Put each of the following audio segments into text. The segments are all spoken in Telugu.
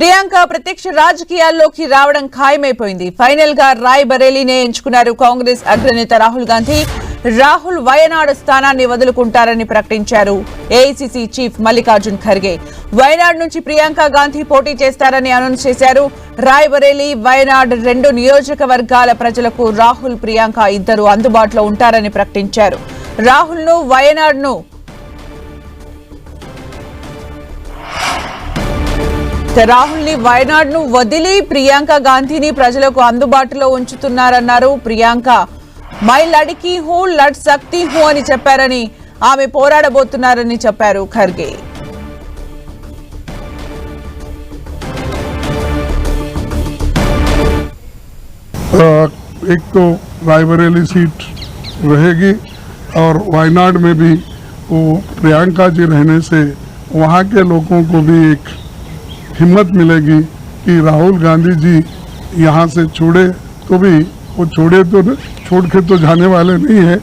ప్రియాంక ప్రత్యక్ష రాజకీయాల్లోకి రావడం ఖాయమైపోయింది. ఫైనల్గా రాయ్ బరేలీనే ఎంచుకున్నారు కాంగ్రెస్ అగ్రనేత రాహుల్ గాంధీ. రాహుల్ వయనాడు స్థానాన్ని వదులుకుంటారని ప్రకటించారు ఏఐసిసి చీఫ్ మల్లికార్జున్ ఖర్గే. వయనాడ్ నుంచి ప్రియాంక గాంధీ పోటీ చేస్తారని అనౌన్స్ చేశారు. రాయ్ బరేలీ వయనాడ్ రెండు నియోజకవర్గాల ప్రజలకు రాహుల్ ప్రియాంక ఇద్దరు అందుబాటులో ఉంటారని ప్రకటించారు. రాహుల్ను వయనాడ్ను రాహుల్ ని వయనాడ్ ను వదిలి ప్రియాంక గాంధీని ప్రజలకు అందుబాటులో ఉంచుతున్నారన్నారు ప్రియాంక మై లడికి హూ లడ్ సక్తి హూ అని చెప్పారని ఆమె పోరాడబోతున్నారని చెప్పారు ఖర్గే अ, एक तो रायबरेली सीट रहेगी और वायनाड में भी वो प्रियंका जी रहने से वहाँ के लोगों को भी एक हिम्मत मिलेगी कि राहुल गांधी जी यहाँ से छोड़े तो भी, वो छोड़े तो छोड़ के तो जाने वाले नहीं है,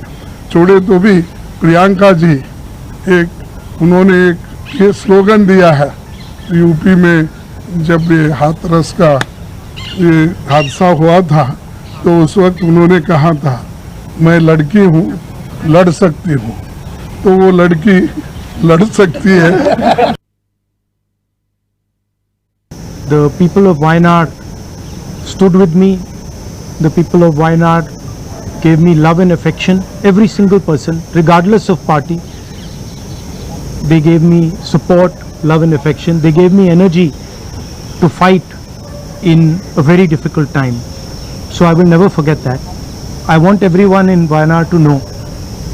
छोड़े तो भी प्रियंका जी, एक, उन्होंने एक ये स्लोगन दिया है, यूपी में जब ये हाथरस का ये हादसा हुआ था तो उस वक्त उन्होंने कहा था, मैं लड़की हूँ, लड़ सकती हूँ। तो वो लड़की लड़ सकती है। The people of Wayanad stood with me. The people of Wayanad gave me love and affection. Every single person, regardless of party, they gave me support, love and affection. They gave me energy to fight in a very difficult time. So I will never forget that. I want everyone in Wayanad to know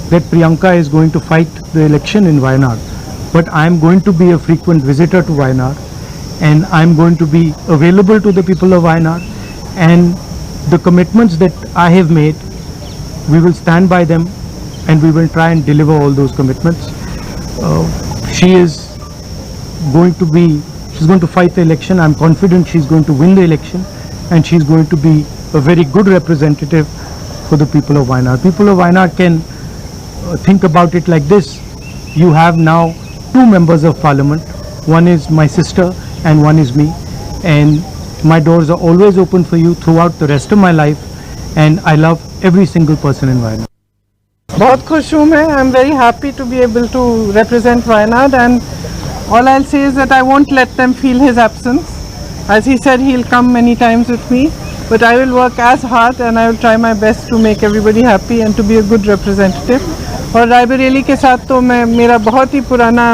that Priyanka is going to fight the election in Wayanad. But I am going to be a frequent visitor to Wayanad and I'm going to be available to the people of Wayanad and the commitments that I have made, we will stand by them and we will try and deliver all those commitments. Uh, she is going to be, she's going to fight the election. I'm confident she's going to win the election and she's going to be a very good representative for the people of Wayanad. People of Wayanad can uh, think about it like this. You have now two members of parliament. One is my sister and one is me. And my doors are always open for you throughout the rest of my life. And I love every single person in Wayanad. बहुत खुश हूँ मैं I am very happy to be able to represent Wayanad and all I'll say is that I won't let them feel his absence. As he said, he'll come many times with me, But I will work as hard and I will try my best to make everybody happy and to be a good representative. और रायबरेली के साथ तो मैं, मेरा बहुत ही पुराना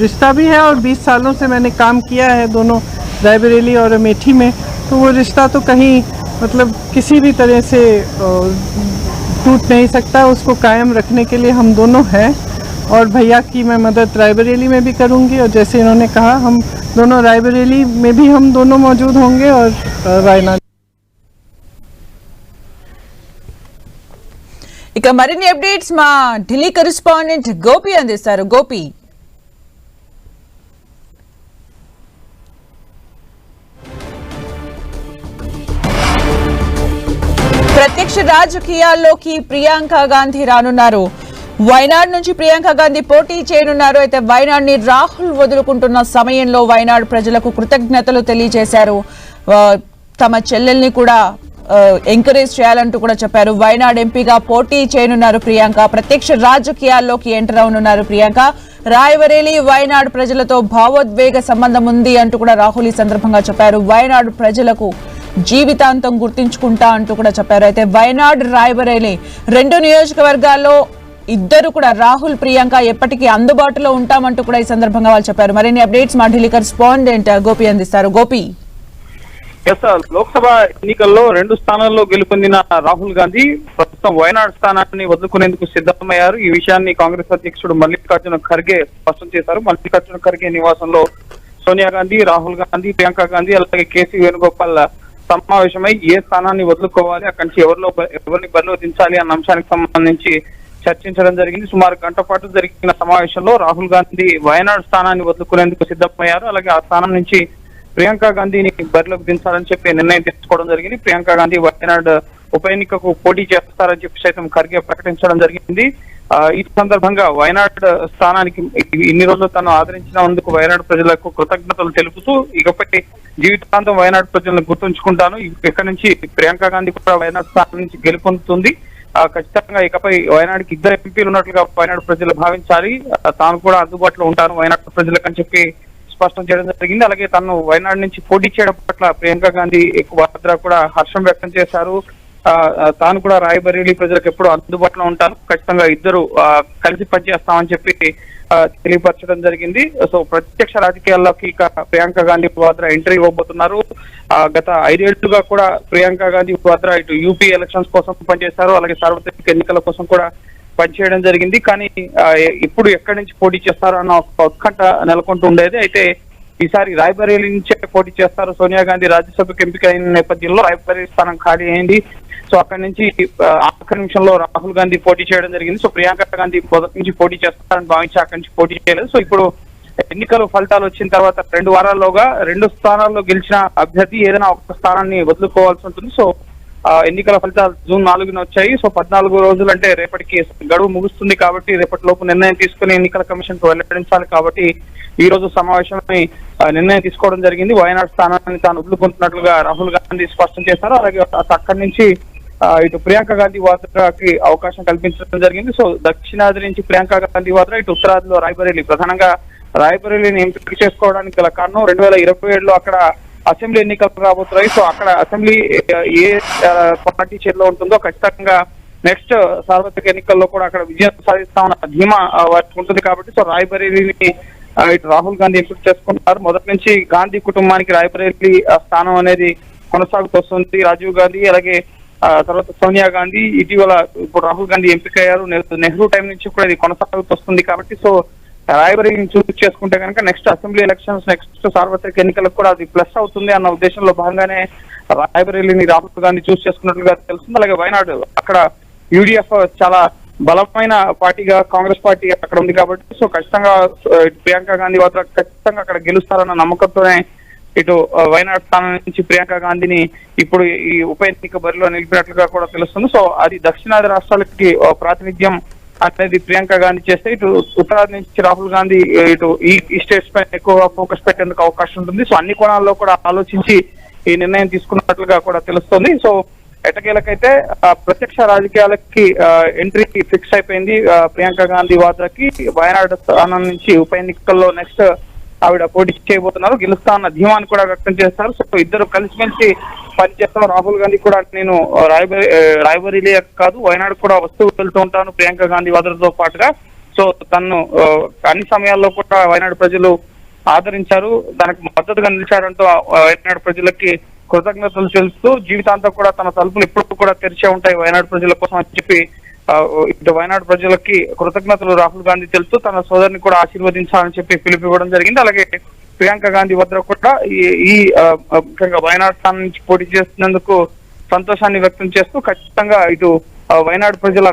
रिश्ता भी है और 20 सालों से मैंने काम किया है दोनों रायबरेली और अमेठी में तो वो रिश्ता तो कहीं मतलब किसी भी तरह से टूट नहीं सकता, उसको कायम रखने के लिए हम दोनों हैं और भैया की मैं मदद रायबरेली में भी करूँगी और जैसे इन्होंने कहा, हम दोनों रायबरेली में भी हम दोनों मौजूद होंगे और वायनाड ఇక మరిన్ని అప్డేట్స్ మా ఢిల్లీ కరెస్పాండెంట్ గోపి అందిస్తారు. గోపి. ప్రత్యక్ష రాజకీయాల్లోకి ప్రియాంక గాంధీ రానున్నారు. వైనాడ్ నుంచి ప్రియాంక గాంధీ పోటీ చేయనున్నారు. అయితే వైనాడ్ని రాహుల్ వదులుకుంటున్న సమయంలో వైనాడ్ ప్రజలకు కృతజ్ఞతలు తెలియజేశారు. తమ చెల్లెల్ని కూడా ఎంకరేజ్ చేయాలంటూ కూడా చెప్పారు. వైనాడ్ ఎంపీగా పోటీ చేయనున్నారు ప్రియాంక. ప్రత్యక్ష రాజకీయాల్లోకి ఎంటర్ అవనున్నారు ప్రియాంక. రాయబరేలి వైనాడ్ ప్రజలతో భావోద్వేగ సంబంధం ఉంది అంటూ కూడా రాహుల్ ఈ సందర్భంగా చెప్పారు. వైనాడ్ ప్రజలకు జీవితాంతం గుర్తించుకుంటా అంటూ కూడా చెప్పారు. అయితే వైనాడ్ రాయబరేలి రెండు నియోజకవర్గాల్లో ఇద్దరు కూడా రాహుల్ ప్రియాంక ఎప్పటికీ అందుబాటులో ఉంటామంటూ కూడా ఈ సందర్భంగా వాళ్ళు చెప్పారు. మరిన్ని అప్డేట్స్ మా ఢిల్లీ కరెస్పాండెంట్ గోపి అందిస్తారు. గోపి. లోక్సభ ఎన్నికల్లో రెండు స్థానాల్లో గెలుపొందిన రాహుల్ గాంధీ ప్రస్తుతం వయనాడ్ స్థానాన్ని వదులుకునేందుకు సిద్ధమయ్యారు. ఈ విషయాన్ని కాంగ్రెస్ అధ్యక్షుడు మల్లికార్జున ఖర్గే స్పష్టం చేశారు. మల్లికార్జున ఖర్గే నివాసంలో సోనియా గాంధీ రాహుల్ గాంధీ ప్రియాంక గాంధీ అలాగే కేసీ వేణుగోపాల్ సమావేశమై ఏ స్థానాన్ని వదులుకోవాలి అక్కడి నుంచి ఎవరిలో ఎవరిని బరిలో దించాలి అన్న అంశానికి సంబంధించి చర్చించడం జరిగింది. సుమారు గంట పాటు జరిగిన సమావేశంలో రాహుల్ గాంధీ వయనాడ్ స్థానాన్ని వదులుకునేందుకు సిద్ధమయ్యారు. అలాగే ఆ స్థానం నుంచి ప్రియాంక గాంధీని బరిలోకి దించాలని చెప్పి నిర్ణయం తీసుకోవడం జరిగింది. ప్రియాంక గాంధీ వయనాడ్ ఉప ఎన్నికకు పోటీ చేస్తారని చెప్పి సైతం ఖర్గే ప్రకటించడం జరిగింది. ఆ, ఈ సందర్భంగా వయనాడ్ స్థానానికి ఇన్ని రోజులు తను ఆదరించినందుకు వయనాడ్ ప్రజలకు కృతజ్ఞతలు తెలుపుతూ ఇకపై జీవితాంతం వయనాడు ప్రజలను గుర్తుంచుకుంటాను. ఇక్కడ నుంచి ప్రియాంక గాంధీ కూడా వయనాడు స్థానం నుంచి గెలుపొందుతుంది. ఆ, ఖచ్చితంగా ఇకపై వయనాడుకి ఇద్దరు ఎంపీలు ఉన్నట్లుగా వయనాడు ప్రజలు భావించాలి. తాను కూడా అందుబాటులో ఉంటాను వయనాడు ప్రజలకు అని చెప్పి స్పష్టం చేయడం జరిగింది. అలాగే తను వయనాడు నుంచి పోటీ చేయడం పట్ల ప్రియాంక గాంధీ వాద్రా కూడా హర్షం వ్యక్తం చేశారు. ఆ, తాను కూడా రాయబరేలీ ప్రజలకు ఎప్పుడు అందుబాటులో ఉంటాను ఖచ్చితంగా ఇద్దరు కలిసి పనిచేస్తామని చెప్పి తెలియపరచడం జరిగింది. సో ప్రత్యక్ష రాజకీయాల్లోకి ఇక ప్రియాంక గాంధీ వాద్రా ఎంట్రీ ఇవ్వబోతున్నారు. ఆ, గత ఐదేళ్ళుగా కూడా ప్రియాంక గాంధీ వాద్రా ఇటు యూపీ ఎలక్షన్స్ కోసం పనిచేశారు. అలాగే సార్వత్రిక ఎన్నికల కోసం కూడా పనిచేయడం జరిగింది. కానీ ఇప్పుడు ఎక్కడి నుంచి పోటీ చేస్తారో అన్న ఒక ఉత్కంఠ నెలకొంటూ ఉండేది. అయితే ఈసారి రాయబరేలీ నుంచే పోటీ చేస్తారు. సోనియా గాంధీ రాజ్యసభకు ఎంపిక అయిన నేపథ్యంలో రాయబరేలీ స్థానం ఖాళీ అయింది. సో అక్కడి నుంచి ఆఖరి నిమిషంలో రాహుల్ గాంధీ పోటీ చేయడం జరిగింది. సో ప్రియాంక గాంధీ మొదటి నుంచి పోటీ చేస్తారని భావించి అక్కడి నుంచి పోటీ చేయలేదు. సో ఇప్పుడు ఎన్నికలు ఫలితాలు వచ్చిన తర్వాత రెండు వారాల్లోగా రెండు స్థానాల్లో గెలిచిన అభ్యర్థి ఏదైనా ఒక స్థానాన్ని వదులుకోవాల్సి ఉంటుంది. సో ఎన్నికల ఫలితాలు జూన్ నాలుగున వచ్చాయి. సో పద్నాలుగు రోజులు అంటే రేపటికి గడువు ముగుస్తుంది కాబట్టి రేపటి లోపు నిర్ణయం తీసుకుని ఎన్నికల కమిషన్కు వెల్లడించాలి కాబట్టి ఈ రోజు సమావేశమై నిర్ణయం తీసుకోవడం జరిగింది. వయనాడు స్థానాన్ని తాను వదులుకుంటున్నట్లుగా రాహుల్ గాంధీ స్పష్టం చేశారు. అలాగే అక్కడి నుంచి ఇటు ప్రియాంక గాంధీ వాద్రాకి అవకాశం కల్పించడం జరిగింది. సో దక్షిణాది నుంచి ప్రియాంక గాంధీ వాద్రా ఇటు ఉత్తరాదిలో రాయబరేలీ. ప్రధానంగా రాయబరేలీని ఎంపిక చేసుకోవడానికి గల కారణం రెండు వేల ఇరవై ఏడులో అక్కడ అసెంబ్లీ ఎన్నికలు రాబోతున్నాయి సో అక్కడ అసెంబ్లీ ఏ పార్టీ చేతిలో ఉంటుందో ఖచ్చితంగా నెక్స్ట్ సార్వత్రిక ఎన్నికల్లో కూడా అక్కడ విజయం సాధిస్తామన్న ధీమా వారికి ఉంటుంది కాబట్టి సో రాయ్బరేలీని ఇటు రాహుల్ గాంధీ ఎంపిక చేసుకుంటున్నారు. మొదటి నుంచి గాంధీ కుటుంబానికి రాయ్బరేలీ స్థానం అనేది కొనసాగుతొస్తుంది రాజీవ్ గాంధీ అలాగే తర్వాత సోనియా గాంధీ ఇటీవల ఇప్పుడు రాహుల్ గాంధీ ఎంపికయ్యారు. నెహ్రూ- టైం నుంచి కూడా ఇది కొనసాగుతొస్తుంది కాబట్టి సో రాయబరేలీని చూస్ చేసుకుంటే కనుక నెక్స్ట్ అసెంబ్లీ ఎలక్షన్స్ నెక్స్ట్ సార్వత్రిక ఎన్నికలకు కూడా అది ప్లస్ అవుతుంది అన్న ఉద్దేశంలో భాగంగానే రాయబరేలిని రాహుల్ గాంధీ చూస్ చేసుకున్నట్లుగా తెలుస్తుంది. అలాగే వయనాడు అక్కడ యూడిఎఫ్ చాలా బలమైన పార్టీగా కాంగ్రెస్ పార్టీ అక్కడ ఉంది కాబట్టి సో ఖచ్చితంగా ప్రియాంక గాంధీ వాద్రా ఖచ్చితంగా అక్కడ గెలుస్తారన్న నమ్మకంతోనే ఇటు ఆ, వయనాడ్ స్థానం నుంచి ప్రియాంక గాంధీని ఇప్పుడు ఈ ఉప ఎన్నిక బరిలో నిలిపినట్లుగా కూడా తెలుస్తుంది. సో అది దక్షిణాది రాష్ట్రాలకి ప్రాతినిధ్యం అనేది ప్రియాంక గాంధీ చేస్తే ఇటు ఉత్తరాది నుంచి రాహుల్ గాంధీ ఇటు ఈ స్టేట్స్ పైన ఎక్కువగా ఫోకస్ పెట్టేందుకు అవకాశం ఉంటుంది. సో అన్ని కోణాల్లో కూడా ఆలోచించి ఈ నిర్ణయం తీసుకున్నట్లుగా కూడా తెలుస్తుంది. సో ఎటకేలకైతే ప్రత్యక్ష రాజకీయాలకి ఎంట్రీ ఫిక్స్ అయిపోయింది ప్రియాంక గాంధీ వాద్రాకి వయనాడు స్థానం నుంచి ఉప ఎన్నికల్లో నెక్స్ట్ ఆవిడ పోటీ చేయబోతున్నారు. గెలుస్తా అన్న ధీమాన్ని కూడా వ్యక్తం చేస్తారు. సో ఇద్దరు కలిసిమెలిసి పనిచేస్తాం. రాహుల్ గాంధీ కూడా నేను రాయబరి రాయబరీలే కాదు వయనాడు కూడా వస్తూ వెళ్తూ ఉంటాను ప్రియాంక గాంధీ వాద్రతో పాటుగా. సో తను అన్ని సమయాల్లో కూడా వయనాడు ప్రజలు ఆదరించారు. దానికి మద్దతుగా నిలిచారంటూ వయనాడు ప్రజలకి కృతజ్ఞతలు తెలుస్తూ జీవితాంతం కూడా తన తలుపులు ఎప్పుడు కూడా తెరిచే ఉంటాయి వయనాడు ప్రజల కోసం అని చెప్పి ఇటు వయనాడు ప్రజలకి కృతజ్ఞతలు రాహుల్ గాంధీ తెలుస్తూ తన సోదరిని కూడా ఆశీర్వదించాలని చెప్పి పిలుపు ఇవ్వడం జరిగింది. అలాగే ప్రియాంక గాంధీ వద్ద కూడా ఈ- ముఖ్యంగా వయనాడు స్థానం నుంచి పోటీ చేస్తున్నందుకు సంతోషాన్ని వ్యక్తం చేస్తూ ఖచ్చితంగా ఇటు వయనాడు ప్రజల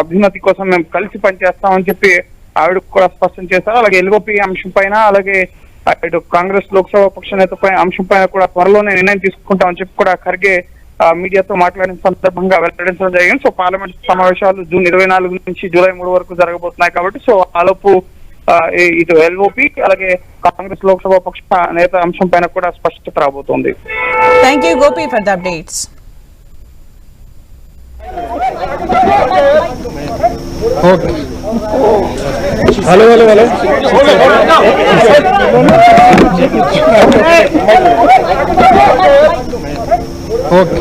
అభ్యున్నతి కోసం మేము కలిసి పనిచేస్తామని చెప్పి ఆవిడ కూడా స్పష్టం చేశారు. అలాగే ఎల్ఓపి అంశం పైన అలాగే ఇటు కాంగ్రెస్ లోక్సభ పక్ష నేత పై అంశం పైన కూడా త్వరలోనే నిర్ణయం తీసుకుంటామని చెప్పి కూడా ఖర్గే మీడియాతో మాట్లాడిన సందర్భంగా వెల్లడించడం జరిగింది. సో పార్లమెంట్ సమావేశాలు జూన్ ఇరవై నాలుగు నుంచి జూలై మూడు వరకు జరగబోతున్నాయి కాబట్టి సో ఆలోపు ఇటు ఎల్ఓపి అలాగే కాంగ్రెస్ లోక్సభ పక్ష నేత అంశం పైన కూడా స్పష్టత రాబోతోంది. Thank you Gopi for the updates Okay. Hello, hello, okay